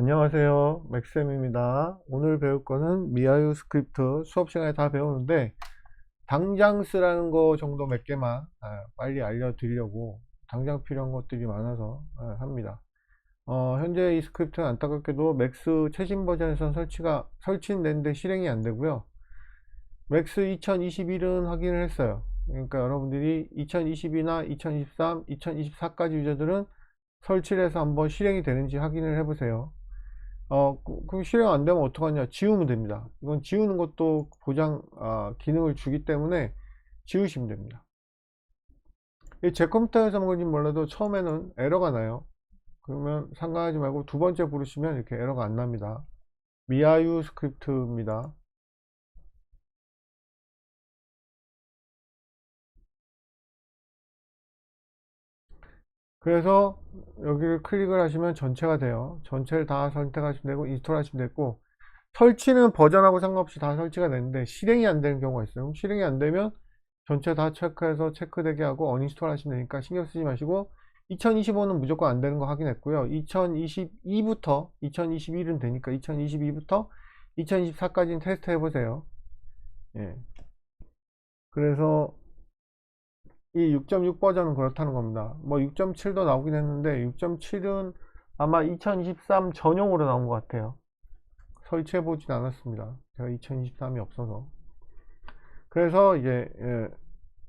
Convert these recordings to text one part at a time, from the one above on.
안녕하세요. 맥쌤입니다. 오늘 배울 거는 미아유 스크립트 수업 시간에 다 배우는데 당장 쓰라는 거 정도 몇 개만 아, 빨리 알려드리려고 당장 필요한 것들이 많아서 아, 합니다. 어, 현재 이 스크립트는 안타깝게도 맥스 최신 버전에선 설치가 설치는 되는데 실행이 안 되고요. 맥스 2021은 확인을 했어요. 그러니까 여러분들이 2022나 2023, 2024까지 유저들은 설치를 해서 한번 실행이 되는지 확인을 해보세요. 어, 그- 실행 안 되면 어떡하냐? 지우면 됩니다. 이건 지우는 것도 보장, 아, 기능을 주기 때문에 지우시면 됩니다. 이제 컴퓨터에서 그런지 몰라도 처음에는 에러가 나요. 그러면 상관하지 말고 두 번째 부르시면 이렇게 에러가 안 납니다. 미아유 스크립트입니다. 그래서 여기를 클릭을 하시면 전체가 돼요. 전체를 다 선택하시면 되고 인스톨 하시면 되고 설치는 버전하고 상관없이 다 설치가 되는데 실행이 안 되는 경우가 있어요. 실행이 안 되면 전체 다 체크해서 체크되게 하고 어인스톨 하시면 되니까 신경 쓰지 마시고 2025는 무조건 안 되는 거 확인했고요. 2022부터 2021은 되니까 2022부터 2024까지는 테스트 해보세요. 예. 그래서 이 6.6 버전은 그렇다는 겁니다. 뭐 6.7도 나오긴 했는데 6.7은 아마 2023 전용으로 나온 것 같아요. 설치해 보진 않았습니다. 제가 2023이 없어서. 그래서 이제 예,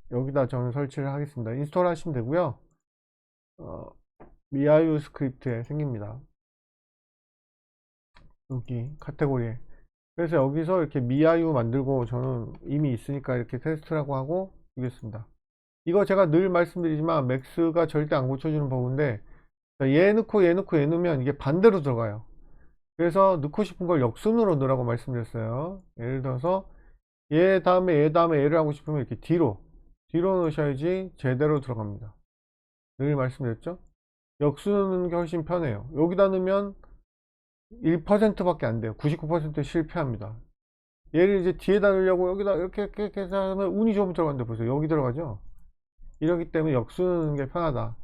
여기다 저는 설치를 하겠습니다. 인스톨 하시면 되고요. 어, 미아유 스크립트에 생깁니다. 여기 카테고리에. 그래서 여기서 이렇게 미아유 만들고 저는 이미 있으니까 이렇게 테스트라고 하고 주겠습니다. 이거 제가 늘 말씀드리지만 맥스가 절대 안 고쳐주는 버그인데 얘 넣고 얘 넣고 얘 넣으면 이게 반대로 들어가요. 그래서 넣고 싶은 걸 역순으로 넣으라고 말씀드렸어요. 예를 들어서 얘 다음에 얘 다음에 얘를 하고 싶으면 이렇게 뒤로 뒤로 넣으셔야지 제대로 들어갑니다. 늘 말씀드렸죠? 역순으로 넣는 게 훨씬 편해요. 여기다 넣으면 1%밖에 안 돼요. 99% 실패합니다. 얘를 이제 뒤에다 넣으려고 여기다 이렇게 이렇게 이렇게 하면 운이 좋으면 들어간다 보세요. 여기 들어가죠? 이러기 때문에 역수는 게 편하다.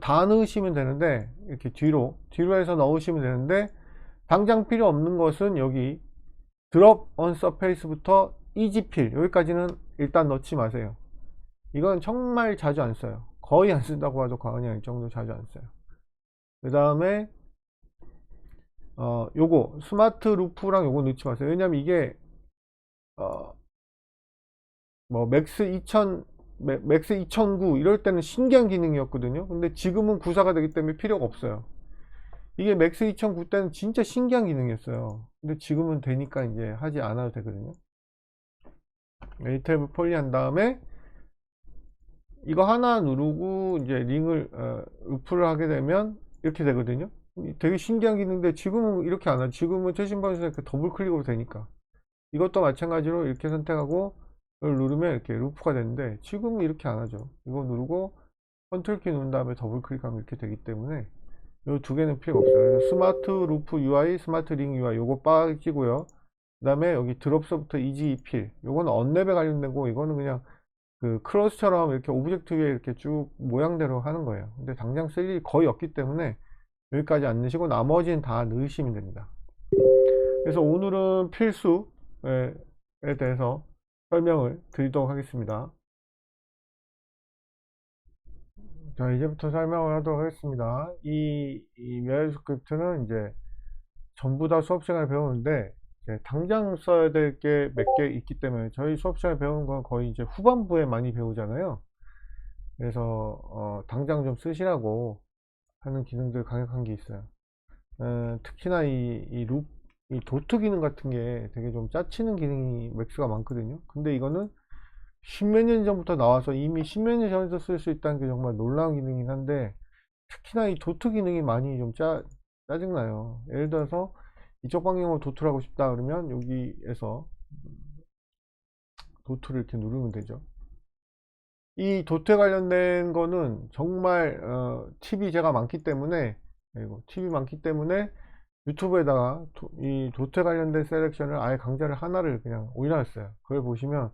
다 넣으시면 되는데 이렇게 뒤로 뒤로 해서 넣으시면 되는데 당장 필요 없는 것은 여기 드롭 on surface부터 이지필 여기까지는 일단 넣지 마세요. 이건 정말 자주 안 써요. 거의 안 쓴다고 봐도 과언이 아닐 정도 자주 안 써요. 그 다음에 어 요거 스마트 루프랑 요거 넣지 마세요. 왜냐면 이게 어 뭐 맥스 2000 맥- 맥스 2009 이럴 때는 신기한 기능이었거든요. 근데 지금은 구사가 되기 때문에 필요가 없어요. 이게 맥스 2009 때는 진짜 신기한 기능이었어요. 근데 지금은 되니까 이제 하지 않아도 되거든요. 이 탭을 폴리한 다음에 이거 하나 누르고 이제 링을 어, 루프를 하게 되면 이렇게 되거든요. 되게 신기한 기능인데 지금은 이렇게 안 하죠. 지금은 최신 버전에 그 더블 클릭으로 되니까 이것도 마찬가지로 이렇게 선택하고 누르면 이렇게 루프가 되는데 지금은 이렇게 안 하죠. 이거 누르고 컨트롤 키 누른 다음에 더블 클릭하면 이렇게 되기 때문에 이 두 개는 필요가 없어요. 스마트 루프 UI, 스마트 링 UI 요거 빠지고요. 그 다음에 여기 드롭 서부터 이지 필 요거는 언랩에 관련되고 이거는 그냥 그 크로스처럼 이렇게 오브젝트 위에 이렇게 쭉 모양대로 하는 거예요. 근데 당장 쓸 일이 거의 없기 때문에 여기까지 안 넣으시고 나머지는 다 넣으시면 됩니다. 그래서 오늘은 필수에 대해서 설명을 드리도록 하겠습니다. 자, 이제부터 설명을 하도록 하겠습니다. 이, 이 메일 스크립트는 이제 전부 다 수업 시간에 배우는데, 당장 써야 될 게 몇 개 있기 때문에 저희 수업 시간에 배우는 건 거의 이제 후반부에 많이 배우잖아요. 그래서, 어, 당장 좀 쓰시라고 하는 기능들 강력한 게 있어요. 어, 특히나 이, 이 룹, 이 도트 기능 같은 게 되게 좀 짜치는 기능이 맥스가 많거든요. 근데 이거는 십몇 년 전부터 나와서 이미 십몇 년 전에도 쓸수 있다는 게 정말 놀라운 기능이긴 한데 특히나 이 도트 기능이 많이 좀 짜, 짜증나요. 예를 들어서 이쪽 방향으로 도트를 하고 싶다 그러면 여기에서 도트를 이렇게 누르면 되죠. 이 도트에 관련된 거는 정말 어, 팁이 제가 많기 때문에 그리고 팁이 많기 때문에 유튜브에다가 도, 이 도트에 관련된 셀렉션을 아예 강좌를 하나를 그냥 올려놨어요. 그걸 보시면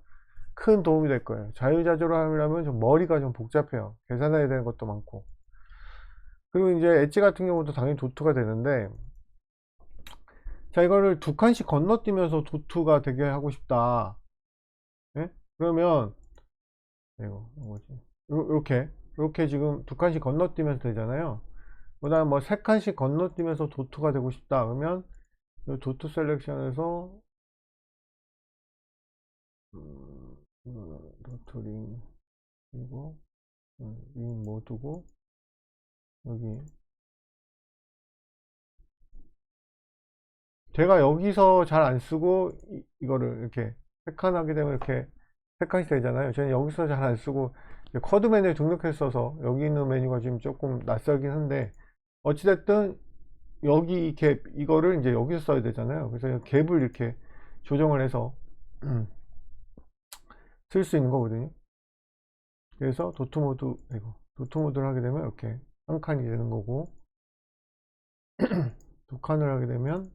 큰 도움이 될 거예요. 자유자재로 하려면 좀 머리가 좀 복잡해요. 계산해야 되는 것도 많고. 그리고 이제 엣지 같은 경우도 당연히 도트가 되는데, 자, 이거를 두 칸씩 건너뛰면서 도트가 되게 하고 싶다. 예? 그러면, 이거, 뭐지? 요- 요렇게, 요렇게 지금 두 칸씩 건너뛰면서 되잖아요. 그 다음 뭐 세 칸씩 건너뛰면서 도트가 되고 싶다. 그러면, 요 도트 셀렉션에서, 음, 음, 도트 링, 그리고, 음, 링 모드고, 여기, 제가 여기서 잘 안 쓰고 이, 이거를 이렇게 세칸 하게 되면 이렇게 세 칸씩 되잖아요. 저는 여기서 잘 안 쓰고 쿼드 메뉴에 등록했어서 여기 있는 메뉴가 지금 조금 낯설긴 한데 어찌됐든 여기 이 갭 이거를 이제 여기서 써야 되잖아요. 그래서 이 갭을 이렇게 조정을 해서 쓸 수 있는 거거든요. 그래서 도트 모드 이거 도트 모드를 하게 되면 이렇게 한 칸이 되는 거고 두 칸을 하게 되면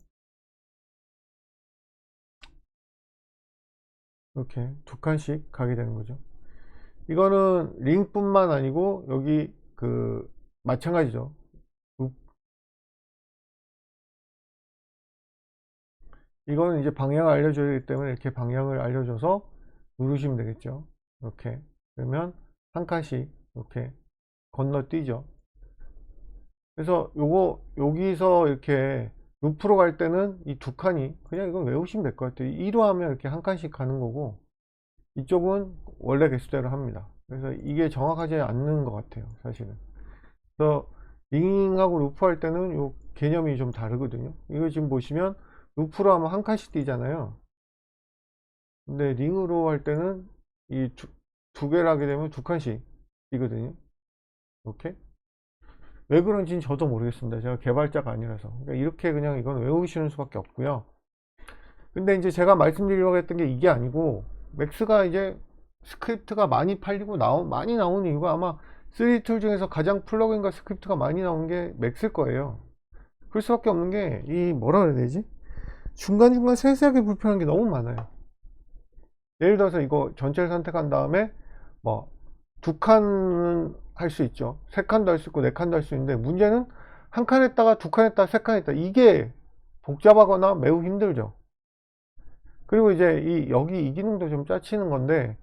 이렇게 두 칸씩 가게 되는 거죠. 이거는 링뿐만 아니고 여기 그 마찬가지죠. 이거는 이제 방향을 알려줘야 되기 때문에 이렇게 방향을 알려줘서 누르시면 되겠죠. 이렇게 그러면 한 칸씩 이렇게 건너뛰죠. 그래서 요거 여기서 이렇게 루프로 갈 때는 이 두 칸이 그냥 이건 외우시면 될 것 같아요. 2로 하면 이렇게 한 칸씩 가는 거고 이쪽은 원래 개수대로 합니다. 그래서 이게 정확하지 않는 것 같아요. 사실은. 그래서 링하고 루프 할 때는 요 개념이 좀 다르거든요. 이거 지금 보시면 루프로 하면 한 칸씩 뛰잖아요. 근데 링으로 할 때는 이 두 개를 하게 되면 두 칸씩 뛰거든요. 이렇게. 왜 그런지는 저도 모르겠습니다. 제가 개발자가 아니라서. 그러니까 이렇게 그냥 이건 외우시는 수밖에 없고요. 근데 이제 제가 말씀드리려고 했던 게 이게 아니고, 맥스가 이제 스크립트가 많이 팔리고 나오, 많이 나오는 이유가 아마 3툴 중에서 가장 플러그인과 스크립트가 많이 나오는 게 맥스일 거예요. 그럴 수밖에 없는 게, 이 뭐라 그래야 되지? 중간중간 세세하게 불편한 게 너무 많아요. 예를 들어서 이거 전체를 선택한 다음에, 뭐, 두 칸은 할 수 있죠. 세 칸도 할 수 있고 네 칸도 할 수 있는데 문제는 한 칸 했다가 두 칸 했다가 세 칸 했다. 이게 복잡하거나 매우 힘들죠. 그리고 이제 이 여기 이 기능도 좀 짜치는 건데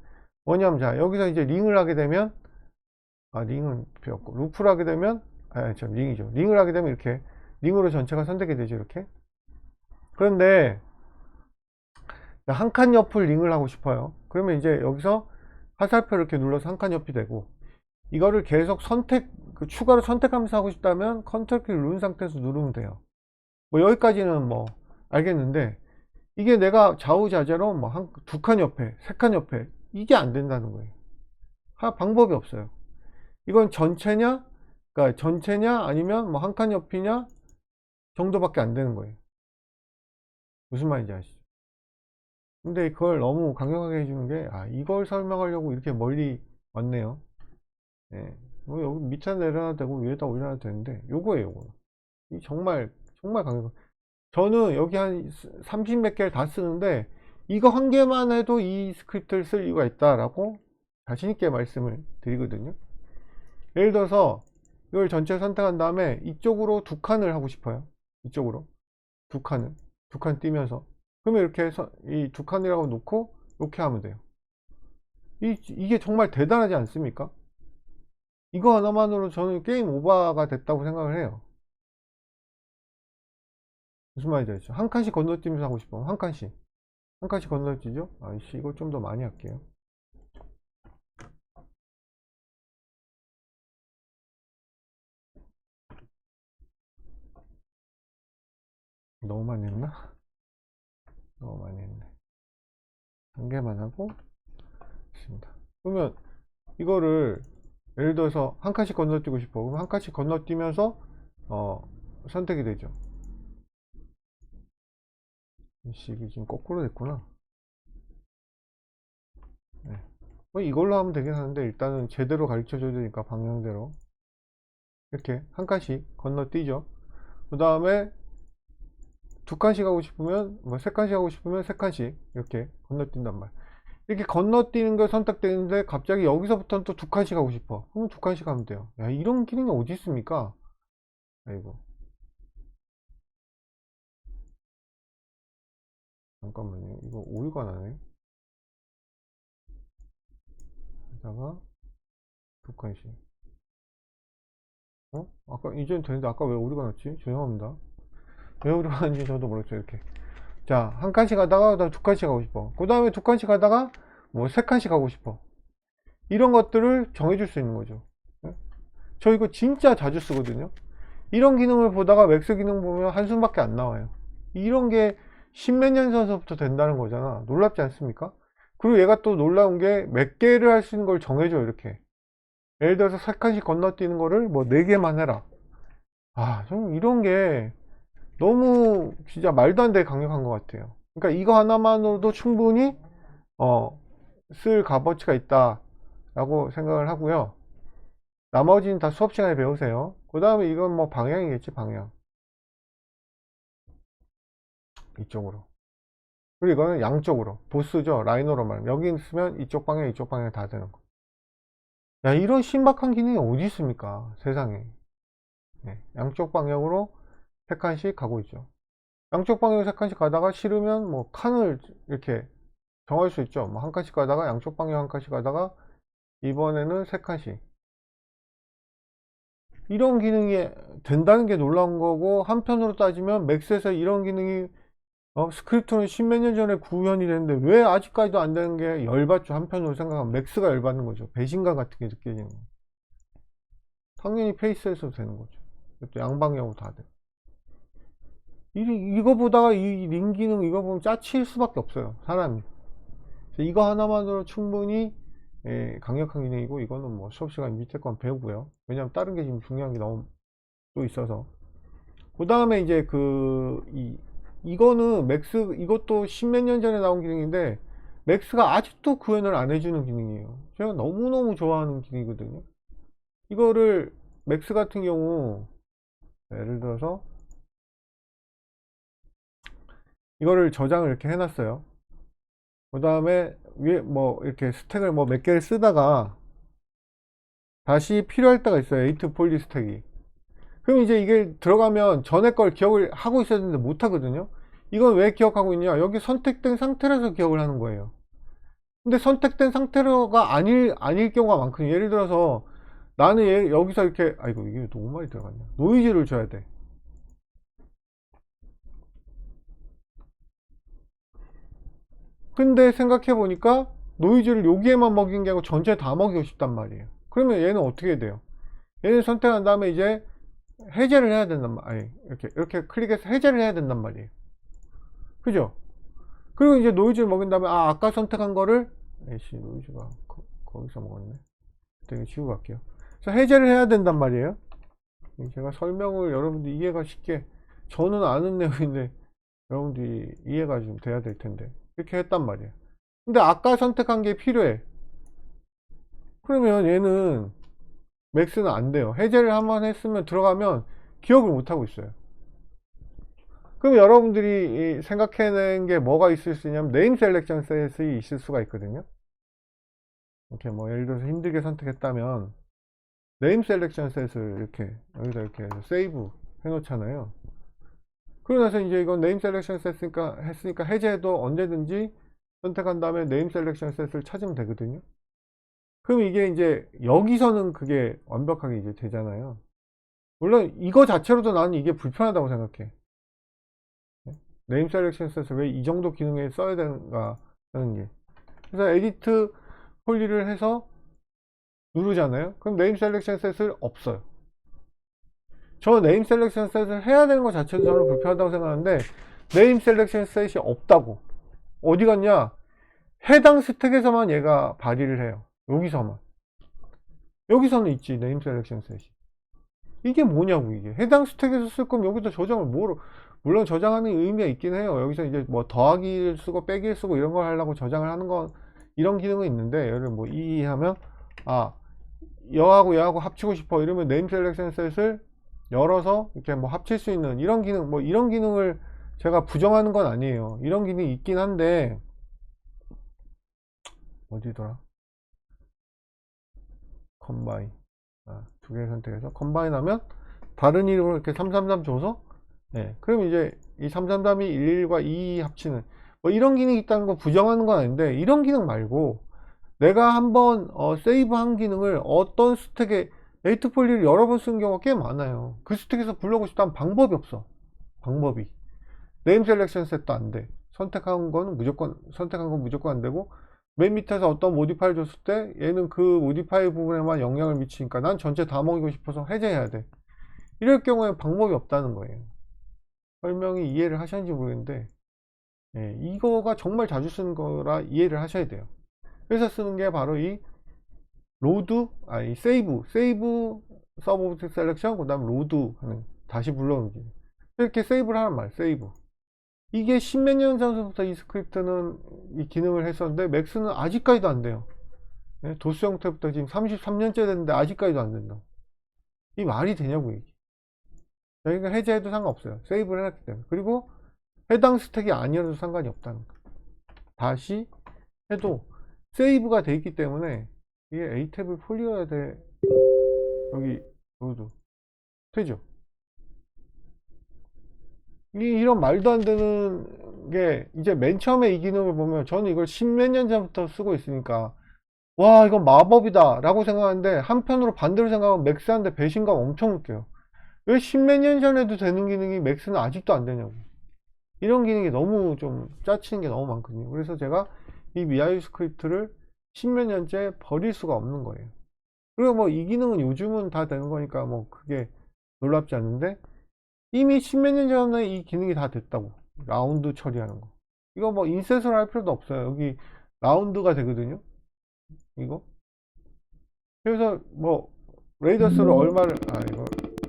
뭐냐면 자 여기서 이제 링을 하게 되면 아 링은 필요 없고 루프를 하게 되면 아참 링이죠. 링을 하게 되면 이렇게 링으로 전체가 선택이 되죠. 이렇게. 그런데 한 칸 옆을 링을 하고 싶어요. 그러면 이제 여기서 화살표 이렇게 눌러서 한 칸 옆이 되고 이거를 계속 선택 그 추가로 선택하면서 하고 싶다면 컨트롤 키를 누른 상태에서 누르면 돼요. 뭐 여기까지는 뭐 알겠는데 이게 내가 좌우자재로 뭐 한 두 칸 옆에 세 칸 옆에 이게 안 된다는 거예요. 하 방법이 없어요. 이건 전체냐? 그러니까 전체냐? 아니면 뭐 한 칸 옆이냐? 정도밖에 안 되는 거예요 무슨 말인지 아시죠 근데 그걸 너무 강력하게 해주는 게, 아, 이걸 설명하려고 이렇게 멀리 왔네요. 예. 뭐 여기 밑에 내려놔도 되고 위에다 올려놔도 되는데, 요거예요, 요거. 이 정말, 정말 강력. 저는 여기 한 30 몇 개를 다 쓰는데, 이거 한 개만 해도 이 스크립트를 쓸 이유가 있다라고 자신있게 말씀을 드리거든요. 예를 들어서, 이걸 전체 선택한 다음에 이쪽으로 두 칸을 하고 싶어요. 이쪽으로. 두 칸을. 두 칸 띄면서. 그러면 이렇게 해서 이 두 칸이라고 놓고 이렇게 하면 돼요. 이, 이게 정말 대단하지 않습니까? 이거 하나만으로 저는 게임 오버가 됐다고 생각을 해요. 무슨 말인지 알죠? 한 칸씩 건너뛰면서 하고 싶어. 한 칸씩. 한 칸씩 건너뛰죠? 아이씨, 이거 좀 더 많이 할게요. 너무 많이 했나? 너무 많이 했네. 한 개만 하고 있습니다. 그러면 이거를 예를 들어서 한 칸씩 건너뛰고 싶어. 그럼 한 칸씩 건너뛰면서 어, 선택이 되죠. 이식이 지금 거꾸로 됐구나. 네. 뭐 이걸로 하면 되긴 하는데 일단은 제대로 가르쳐 줘야 되니까 방향대로 이렇게 한 칸씩 건너뛰죠. 그 다음에 두 칸씩 하고 싶으면 뭐 세 칸씩 하고 싶으면 세 칸씩 이렇게 건너뛴단 말. 이렇게 건너뛰는 게 선택되는데 갑자기 여기서부터는 또 두 칸씩 하고 싶어. 그러면 두 칸씩 하면 돼요. 야 이런 기능이 어디 있습니까? 아이고. 잠깐만요. 이거 오류가 나네. 여기다가 두 칸씩. 어? 아까 이제는 되는데 아까 왜 오류가 났지? 죄송합니다. 왜 오류가 났는지 저도 모르겠어요. 이렇게. 자, 한 칸씩 가다가 두 칸씩 가고 싶어. 그 다음에 두 칸씩 가다가 뭐 세 칸씩 가고 싶어. 이런 것들을 정해줄 수 있는 거죠. 예? 저 이거 진짜 자주 쓰거든요. 이런 기능을 보다가 맥스 기능 보면 한숨밖에 안 나와요. 이런 게 십몇 년 전서부터 된다는 거잖아. 놀랍지 않습니까? 그리고 얘가 또 놀라운 게 몇 개를 할 수 있는 걸 정해줘, 이렇게. 예를 들어서 세 칸씩 건너뛰는 거를 뭐네 개만 해라. 아, 저는 이런 게 너무 진짜 말도 안 되게 강력한 것 같아요. 그러니까 이거 하나만으로도 충분히 어, 쓸 값어치가 있다라고 생각을 하고요. 나머지는 다 수업 시간에 배우세요. 그 다음에 이건 뭐 방향이겠지, 방향. 이쪽으로. 그리고 이거는 양쪽으로. 보스죠. 라이너로 말하면. 여기 있으면 이쪽 방향, 이쪽 방향 다 되는 거. 야, 이런 신박한 기능이 어디 있습니까? 세상에. 네, 양쪽 방향으로 세 칸씩 가고 있죠. 양쪽 방향으로 세 칸씩 가다가 싫으면 뭐 칸을 이렇게 정할 수 있죠. 뭐 한 칸씩 가다가 양쪽 방향 한 칸씩 가다가 이번에는 세 칸씩. 이런 기능이 된다는 게 놀라운 거고 한편으로 따지면 맥스에서 이런 기능이 어, 스크립트는 십몇 년 전에 구현이 됐는데 왜 아직까지도 안 되는 게 열받죠. 한편으로 생각하면 맥스가 열받는 거죠. 배신감 같은 게 느껴지는 거. 당연히 페이스에서 되는 거죠. 또 양방향으로 다 돼. 이, 이거 보다가 이 링 기능 이거 보면 짜칠 수밖에 없어요. 사람이. 이거 하나만으로 충분히 예, 강력한 기능이고 이거는 뭐 수업 시간 밑에 건 배우고요. 왜냐면 다른 게 지금 중요한 게 너무 또 있어서. 그 다음에 이제 그, 이, 이거는 맥스, 이것도 십몇 년 전에 나온 기능인데, 맥스가 아직도 구현을 안 해주는 기능이에요. 제가 너무너무 좋아하는 기능이거든요. 이거를, 맥스 같은 경우, 예를 들어서, 이거를 저장을 이렇게 해놨어요. 그 다음에, 위에 뭐, 이렇게 스택을 뭐 몇 개를 쓰다가, 다시 필요할 때가 있어요. 에이트 폴리 스택이. 그럼 이제 이게 들어가면 전에 걸 기억을 하고 있어야 되는데 못 하거든요. 이건 왜 기억하고 있냐? 여기 선택된 상태라서 기억을 하는 거예요. 근데 선택된 상태가 아닐, 아닐 경우가 많거든요. 예를 들어서 나는 얘- 여기서 이렇게, 아이고, 이게 너무 많이 들어갔네. 노이즈를 줘야 돼. 근데 생각해 보니까 노이즈를 여기에만 먹인 게 아니고 전체에 다 먹이고 싶단 말이에요. 그러면 얘는 어떻게 돼요? 얘는 선택한 다음에 이제 해제를 해야 된단 말, 아니, 이렇게, 이렇게 클릭해서 해제를 해야 된단 말이에요. 그죠? 그리고 이제 노이즈를 먹인 다음에, 아, 아까 선택한 거를, 에이씨, 노이즈가 거, 기서 먹었네. 되게 지우고 갈게요. 그래서 해제를 해야 된단 말이에요. 제가 설명을 여러분들이 이해가 쉽게, 저는 아는 내용인데, 여러분들이 이해가 좀 돼야 될 텐데. 이렇게 했단 말이에요. 근데 아까 선택한 게 필요해. 그러면 얘는 맥스는 안 돼요. 해제를 한번 했으면 들어가면 기억을 못 하고 있어요. 그럼 여러분들이 이 생각해낸 게 뭐가 있을 수 있냐면 네임 셀렉션 셋이 있을 수가 있거든요. 이렇게 뭐 예를 들어서 힘들게 선택했다면 네임 셀렉션 셋을 이렇게 여기다 이렇게 세이브 해놓잖아요. 그러고 나서 이제 이건 네임 셀렉션 셋으니까 했으니까 해제도 언제든지 선택한 다음에 네임 셀렉션 셋을 찾으면 되거든요. 그럼 이게 이제 여기서는 그게 완벽하게 이제 되잖아요. 물론 이거 자체로도 나는 이게 불편하다고 생각해. 네임 셀렉션 셋을 왜 이 정도 기능에 써야 되는가 하는 게. 그래서 에디트 폴리를 해서 누르잖아요. 그럼 네임 셀렉션 셋을 없어요. 저 네임 셀렉션 셋을 해야 되는 것 자체도 저는 불편하다고 생각하는데 네임 셀렉션 셋이 없다고. 어디 갔냐? 해당 스택에서만 얘가 발휘를 해요. 여기서만. 여기서는 있지, 네임 셀렉션 셋이. 이게 뭐냐고, 이게. 해당 스택에서 쓸 거면 여기다 저장을 뭐로, 물론 저장하는 의미가 있긴 해요. 여기서 이제 뭐 더하기를 쓰고 빼기를 쓰고 이런 걸 하려고 저장을 하는 건, 이런 기능은 있는데, 예를 뭐, 이 하면, 아, 여하고 여하고 합치고 싶어. 이러면 네임 셀렉션 셋을 열어서 이렇게 뭐 합칠 수 있는 이런 기능, 뭐 이런 기능을 제가 부정하는 건 아니에요. 이런 기능이 있긴 한데, 어디더라? 컴바인 아, 두 개 선택해서 컴바인 하면 다른 이름으로 이렇게 333 줘서 네, 그럼 이제 이 333이 11과 2 합치는 뭐 이런 기능이 있다는 거 부정하는 건 아닌데 이런 기능 말고 내가 한번 어, 세이브한 기능을 어떤 스택에 에이트폴리를 여러 번 쓰는 경우가 꽤 많아요. 그 스택에서 불러오고 싶다면 방법이 없어. 방법이. 네임 셀렉션 셋도 안돼. 선택한 건 무조건 선택한 건 무조건 안 되고 맨 밑에서 어떤 모디파이를 줬을 때 얘는 그 모디파이 부분에만 영향을 미치니까 난 전체 다 먹이고 싶어서 해제해야 돼. 이럴 경우에 방법이 없다는 거예요. 설명이 이해를 하셨는지 모르겠는데 예, 이거가 정말 자주 쓰는 거라 이해를 하셔야 돼요. 그래서 쓰는 게 바로 이 로드 아니 세이브 세이브 서브 오브젝트 셀렉션 그 다음 로드 하는 다시 불러오기 이렇게 세이브를 하는 말 세이브. 이게 십몇 년 전부터 이 스크립트는 이 기능을 했었는데 맥스는 아직까지도 안 돼요. 예, 도스 형태부터 지금 33년째 됐는데 아직까지도 안 된다 이 말이 되냐고 이게. 저희가 해제해도 상관없어요. 세이브를 해놨기 때문에. 그리고 해당 스택이 아니어도 상관이 없다는 거. 다시 해도 세이브가 돼 있기 때문에 이게 A 탭을 풀려야 돼. 여기 로드 되죠? 이, 이런 말도 안 되는 게 이제 맨 처음에 이 기능을 보면 저는 이걸 십몇 년 전부터 쓰고 있으니까 와 이건 마법이다 라고 생각하는데 한편으로 반대로 생각하면 맥스한테 배신감 엄청 느껴요. 왜 십몇 년 전에도 되는 기능이 맥스는 아직도 안 되냐고. 이런 기능이 너무 좀 짜치는 게 너무 많거든요. 그래서 제가 이 미아유 스크립트를 십몇 년째 버릴 수가 없는 거예요. 그리고 뭐 이 기능은 요즘은 다 되는 거니까 뭐 그게 놀랍지 않은데 이미 십몇 년 전에 이 기능이 다 됐다고 라운드 처리하는 거. 이거 뭐 인셋을 할 필요도 없어요. 여기 라운드가 되거든요. 이거. 그래서 뭐 레이더스를 얼마를 아 이거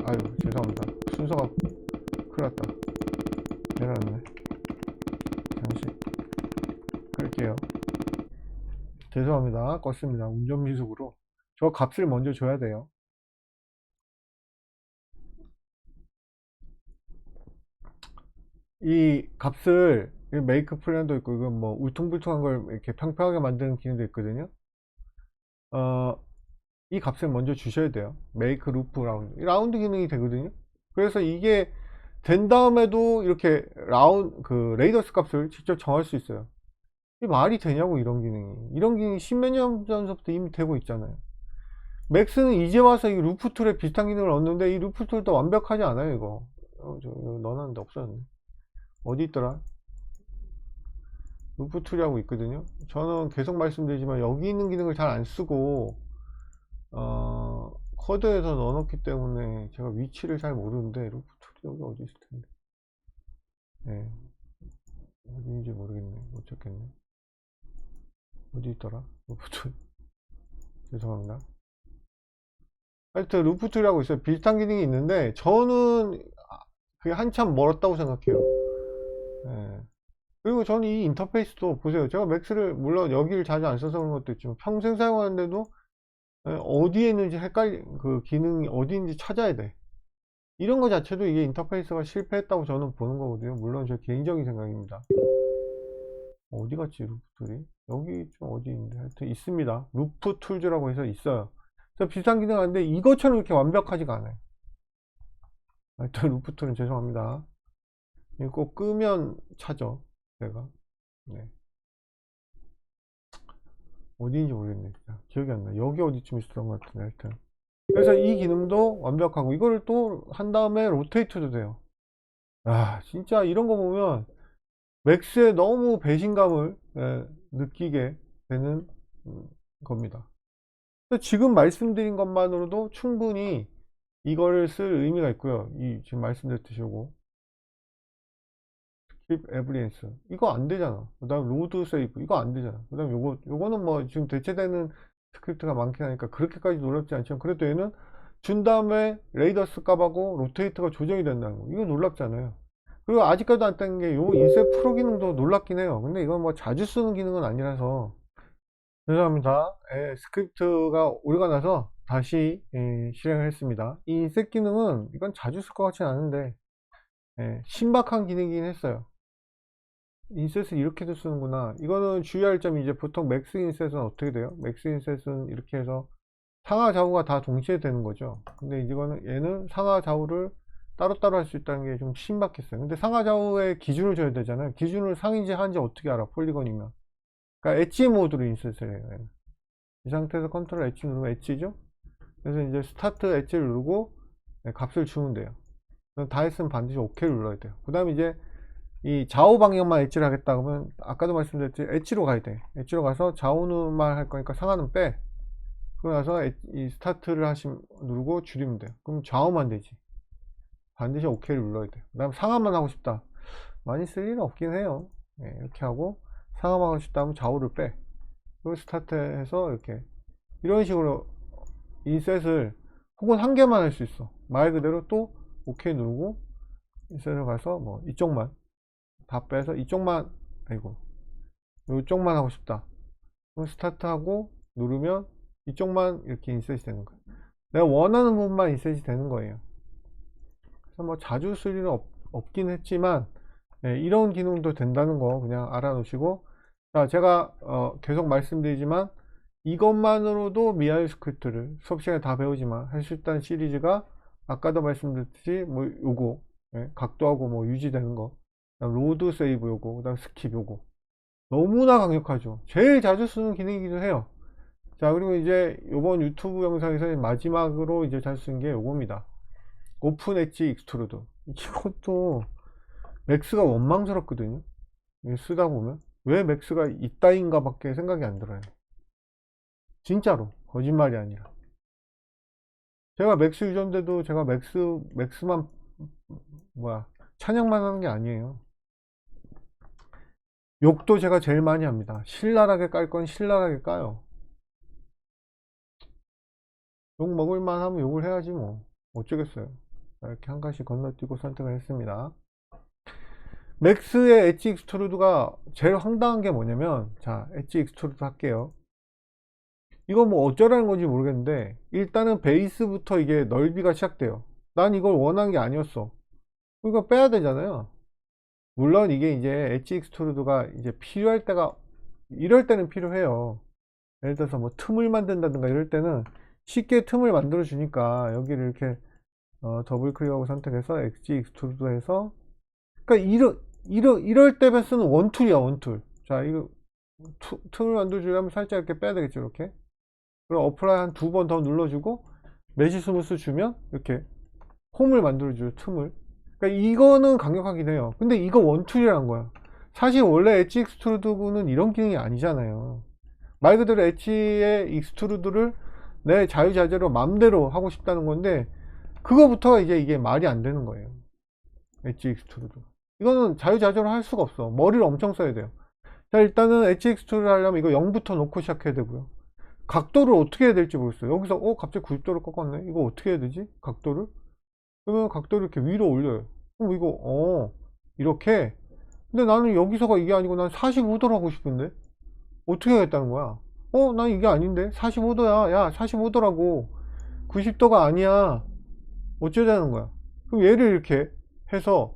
아유 죄송합니다. 순서가 큰일 났다. 내려놨네. 잠시. 끌게요 죄송합니다. 껐습니다. 운전미숙으로. 저 값을 먼저 줘야 돼요. 이 값을 이 메이크 플랜도 있고 이건 뭐 울퉁불퉁한 걸 이렇게 평평하게 만드는 기능도 있거든요. 어, 이 값을 먼저 주셔야 돼요. 메이크 루프 라운드. 이 라운드 기능이 되거든요. 그래서 이게 된 다음에도 이렇게 라운 그 레이더스 값을 직접 정할 수 있어요. 이 말이 되냐고 이런 기능이. 이런 기능이 십몇 년 전부터 이미 되고 있잖아요. 맥스는 이제 와서 이 루프 툴에 비슷한 기능을 얻는데 이 루프 툴도 완벽하지 않아요 이거. 어, 저 이거 넣어놨는데 없어졌네. 어디 있더라? 루프 툴이라고 있거든요. 저는 계속 말씀드리지만 여기 있는 기능을 잘 안 쓰고 어, 코드에서 넣어놓기 때문에 제가 위치를 잘 모르는데 루프 툴이 여기 어디 있을 텐데. 네. 어디인지 모르겠네. 못 찾겠네 어디 있더라? 루프툴 죄송합니다. 하여튼 루프툴이라고 있어요. 비슷한 기능이 있는데 저는 그게 한참 멀었다고 생각해요. 예. 그리고 저는 이 인터페이스도 보세요. 제가 맥스를 물론 여기를 자주 안 써서 그런 것도 있지만 평생 사용하는데도 예, 어디에 있는지 헷갈리 그 기능이 어디 있는지 찾아야 돼. 이런 거 자체도 이게 인터페이스가 실패했다고 저는 보는 거거든요. 물론 저 개인적인 생각입니다 어디 갔지 루프툴이? 여기 좀 어디 있는데? 하여튼 있습니다. 루프 툴즈라고 해서 있어요. 그래서 비슷한 기능 하는데 이것처럼 이렇게 완벽하지가 않아요. 하여튼 루프 툴은 죄송합니다. 이거 꼭 끄면 찾아 내가. 네. 어디인지 모르겠네 진짜. 기억이 안 나. 여기 어디쯤 있었던 것 같은데 하여튼. 그래서 이 기능도 완벽하고 이거를 또 한 다음에 로테이트도 돼요. 아 진짜 이런 거 보면 맥스에 너무 배신감을 예, 느끼게 되는 음, 겁니다. 지금 말씀드린 것만으로도 충분히 이거를 쓸 의미가 있고요. 이 지금 말씀드렸듯이 요거 스킵 에브리엔스 이거 안 되잖아. 그 다음 로드 세이브. 이거 안 되잖아. 그 다음 요거 요거는 뭐 지금 대체되는 스크립트가 많긴 하니까 그렇게까지 놀랍지 않지만 그래도 얘는 준 다음에 레이더스 값하고 로테이트가 조정이 된다는 거. 이거 놀랍잖아요 그리고 아직까지도 안뜬게요 인셋 프로 기능도 놀랍긴 해요. 근데 이건 뭐 자주 쓰는 기능은 아니라서. 죄송합니다. 예, 스크립트가 오류가 나서 다시 예, 실행을 했습니다. 이 인셋 기능은 이건 자주 쓸 것 같진 않은데 예, 신박한 기능이긴 했어요. 인셋을 이렇게도 쓰는구나. 이거는 주의할 점이 이제 보통 맥스 인셋은 어떻게 돼요? 맥스 인셋은 이렇게 해서 상하 좌우가 다 동시에 되는 거죠. 근데 이거는 얘는 상하 좌우를 따로따로 할 수 있다는 게 좀 신박했어요. 근데 상하좌우의 기준을 줘야 되잖아요. 기준을 상인지 하인지 어떻게 알아? 폴리건이면. 그러니까 엣지 모드로 인셋을 해요. 이 상태에서 컨트롤 엣지 누르면 엣지죠? 그래서 이제 스타트 엣지를 누르고 네, 값을 주면 돼요. 다 했으면 반드시 OK를 눌러야 돼요. 그 다음에 이제 이 좌우 방향만 엣지를 하겠다 그러면 아까도 말씀드렸지 엣지로 가야 돼. 엣지로 가서 좌우만 할 거니까 상하는 빼. 그러고 나서 엣- 이 스타트를 하시면 누르고 줄이면 돼요. 그럼 좌우만 되지. 반드시 OK를 눌러야 돼요. 그 다음 상하만 하고 싶다. 많이 쓸 일은 없긴 해요. 네, 이렇게 하고 상하만 하고 싶다 하면 좌우를 빼. 그리고 스타트해서 이렇게 이런 식으로 인셋을 혹은 한 개만 할 수 있어. 말 그대로 또 OK 누르고 인셋을 가서 뭐 이쪽만 다 빼서 이쪽만 아이고 이쪽만 하고 싶다. 그럼 스타트하고 누르면 이쪽만 이렇게 인셋이 되는 거예요. 내가 원하는 부분만 인셋이 되는 거예요. 그래서 뭐 자주 쓸 일은 없, 없긴 했지만 네, 이런 기능도 된다는 거 그냥 알아놓으시고 자 제가 어, 계속 말씀드리지만 이것만으로도 미아이 스크립트를 수업 시간에 다 배우지만 할 수 있다는 시리즈가 아까도 말씀드렸듯이 뭐 요거 예, 각도하고 뭐 유지되는 거 로드 세이브 요거 그 다음 스킵 요거. 너무나 강력하죠. 제일 자주 쓰는 기능이기도 해요. 자 그리고 이제 요번 유튜브 영상에서 마지막으로 이제 자주 쓰는 게 요겁니다 오픈 엣지 익스트루드 이것도 맥스가 원망스럽거든요. 쓰다 보면. 왜 맥스가 이따인가 밖에 생각이 안 들어요? 진짜로. 거짓말이 아니라. 제가 맥스 유저인데도 제가 맥스 맥스만 뭐야 찬양만 하는 게 아니에요. 욕도 제가 제일 많이 합니다. 신랄하게 깔 건 신랄하게 까요. 욕 먹을만 하면 욕을 해야지 뭐. 어쩌겠어요. 자, 이렇게 한 가지 건너뛰고 선택을 했습니다. 맥스의 엣지 익스트루드가 제일 황당한 게 뭐냐면 자 엣지 익스트루드 할게요. 이거 뭐 어쩌라는 건지 모르겠는데 일단은 베이스부터 이게 넓이가 시작돼요. 난 이걸 원한 게 아니었어. 이거 빼야 되잖아요. 물론 이게 이제 엣지 익스트루드가 이제 필요할 때가 이럴 때는 필요해요. 예를 들어서 뭐 틈을 만든다든가 이럴 때는 쉽게 틈을 만들어 주니까 여기를 이렇게 어, 더블 클릭하고 선택해서 엣지 익스트루드 해서. 그러니까 이러, 이러, 이럴 때 쓰는 원툴이야 원툴. 자 이거 투- 틈을 만들어 주려면 살짝 이렇게 빼야 되겠죠 이렇게? 그럼 어플라이 한 두 번 더 눌러주고 매지 스무스 주면 이렇게 홈을 만들어줘요 틈을. 그러니까 이거는 강력하긴 해요. 근데 이거 원툴이라는 거야. 사실 원래 엣지 익스트루드는 이런 기능이 아니잖아요. 말 그대로 엣지의 익스트루드를 내 자유자재로 맘대로 하고 싶다는 건데 그거부터가 이제 이게 말이 안 되는 거예요 엣지 익스트루드 이거는 자유자재로 할 수가 없어 머리를 엄청 써야 돼요 자 일단은 엣지 익스트루드 하려면 이거 0부터 놓고 시작해야 되고요 각도를 어떻게 해야 될지 모르겠어요. 여기서 어 갑자기 90도로 꺾었네. 이거 어떻게 해야 되지? 각도를? 그러면 각도를 이렇게 위로 올려요. 그럼 이거 어 이렇게. 근데 나는 여기서가 이게 아니고 난 45도로 하고 싶은데 어떻게 하겠다는 거야? 어 난 이게 아닌데 45도야. 야 45도라고 90도가 아니야. 어쩌자는 거야? 그럼 얘를 이렇게 해서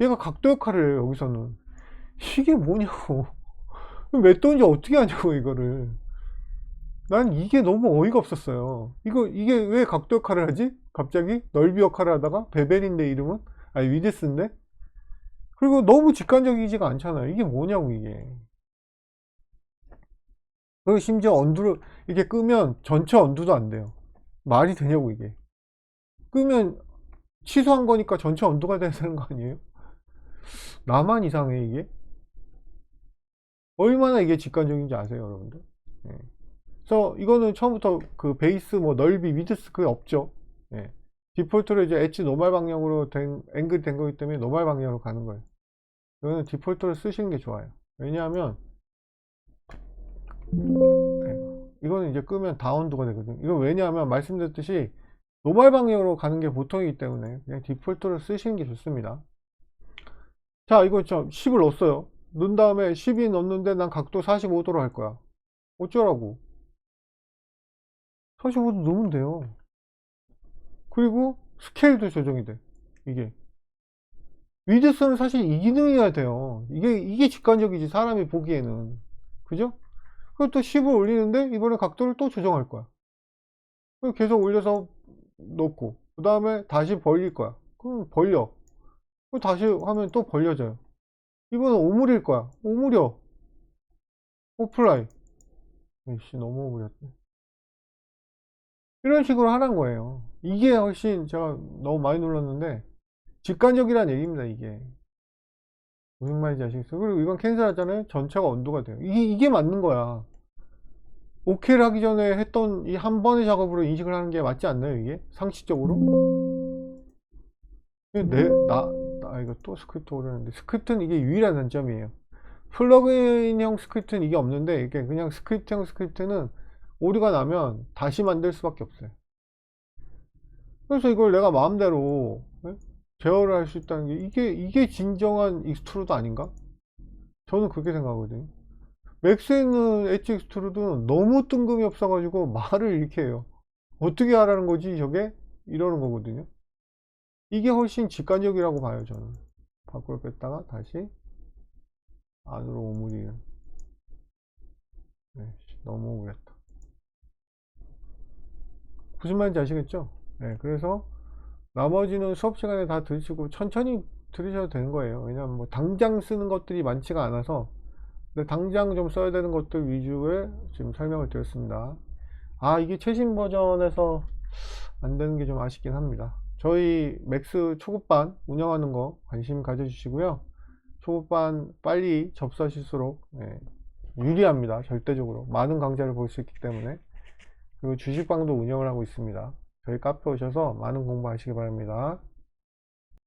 얘가 각도 역할을 해요. 여기서는 이게 뭐냐고. 몇 도인지 어떻게 하냐고 이거를. 난 이게 너무 어이가 없었어요. 이거, 이게 왜 각도 역할을 하지? 갑자기? 넓이 역할을 하다가? 베벨인데 이름은? 아니, 위드스인데? 그리고 너무 직관적이지가 않잖아요. 이게 뭐냐고, 이게. 그리고 심지어 언두를, 이렇게 끄면 전체 언두도 안 돼요. 말이 되냐고, 이게. 끄면 취소한 거니까 전체 언두가 돼야 되는 거 아니에요? 나만 이상해, 이게? 얼마나 이게 직관적인지 아세요, 여러분들? 예. 그래서 이거는 처음부터 그 베이스 뭐 넓이 위드스 그게 없죠. 예. 디폴트로 이제 엣지 노멀 방향으로 된 앵글이 된 거기 때문에 노멀 방향으로 가는 거예요. 이거는 디폴트로 쓰시는 게 좋아요. 왜냐하면 네. 이거는 이제 끄면 다운도가 되거든요. 이건 왜냐하면 말씀드렸듯이 노멀 방향으로 가는 게 보통이기 때문에 그냥 디폴트로 쓰시는 게 좋습니다. 자, 이거 좀 10을 넣었어요. 넣은 다음에 10이 넣었는데 난 각도 45도로 할 거야. 어쩌라고? 45도 넣으면 돼요. 그리고 스케일도 조정이 돼. 이게. 위드스는 사실 이 기능이어야 돼요. 이게, 이게 직관적이지, 사람이 보기에는. 그죠? 그리고 또 10을 올리는데, 이번에 각도를 또 조정할 거야. 계속 올려서 넣고, 그 다음에 다시 벌릴 거야. 그럼 벌려. 그럼 다시 하면 또 벌려져요. 이거는 오물일 거야. 오물여. 오플라이. 이씨, 너무 오물였네. 이런 식으로 하는 거예요. 이게 훨씬 제가 너무 많이 놀랐는데, 직관적이라는 얘기입니다, 이게. 무슨 말인지 아시겠어요? 그리고 이건 캔슬하잖아요? 전체가 언도가 돼요. 이게, 이게 맞는 거야. 오케이를 하기 전에 했던 이 한 번의 작업으로 인식을 하는 게 맞지 않나요, 이게? 상식적으로? 내, 나, 나, 이거 또 스크립트 오르는데, 스크립트는 이게 유일한 단점이에요. 플러그인형 스크립트는 이게 없는데, 이게 그냥 스크립트형 스크립트는 오류가 나면 다시 만들 수밖에 없어요. 그래서 이걸 내가 마음대로 예? 제어를 할 수 있다는 게 이게 이게 진정한 익스트루드 아닌가? 저는 그렇게 생각하거든요. 맥스에 있는 엣지 익스트루드는 너무 뜬금이 없어가지고 말을 이렇게 해요. 어떻게 하라는 거지 저게? 이러는 거거든요. 이게 훨씬 직관적이라고 봐요 저는. 밖으로 뺐다가 다시 안으로 오므리는. 네, 너무 오랬다. 무슨 말인지 아시겠죠? 네, 그래서 나머지는 수업 시간에 다 들으시고 천천히 들으셔도 되는 거예요. 왜냐면 뭐 당장 쓰는 것들이 많지가 않아서 당장 좀 써야 되는 것들 위주의 지금 설명을 드렸습니다. 아, 이게 최신 버전에서 안 되는 게 좀 아쉽긴 합니다. 저희 맥스 초급반 운영하는 거 관심 가져주시고요. 초급반 빨리 접수하실수록 네, 유리합니다. 절대적으로. 많은 강좌를 볼 수 있기 때문에. 그리고 주식방도 운영을 하고 있습니다. 저희 카페 오셔서 많은 공부하시기 바랍니다.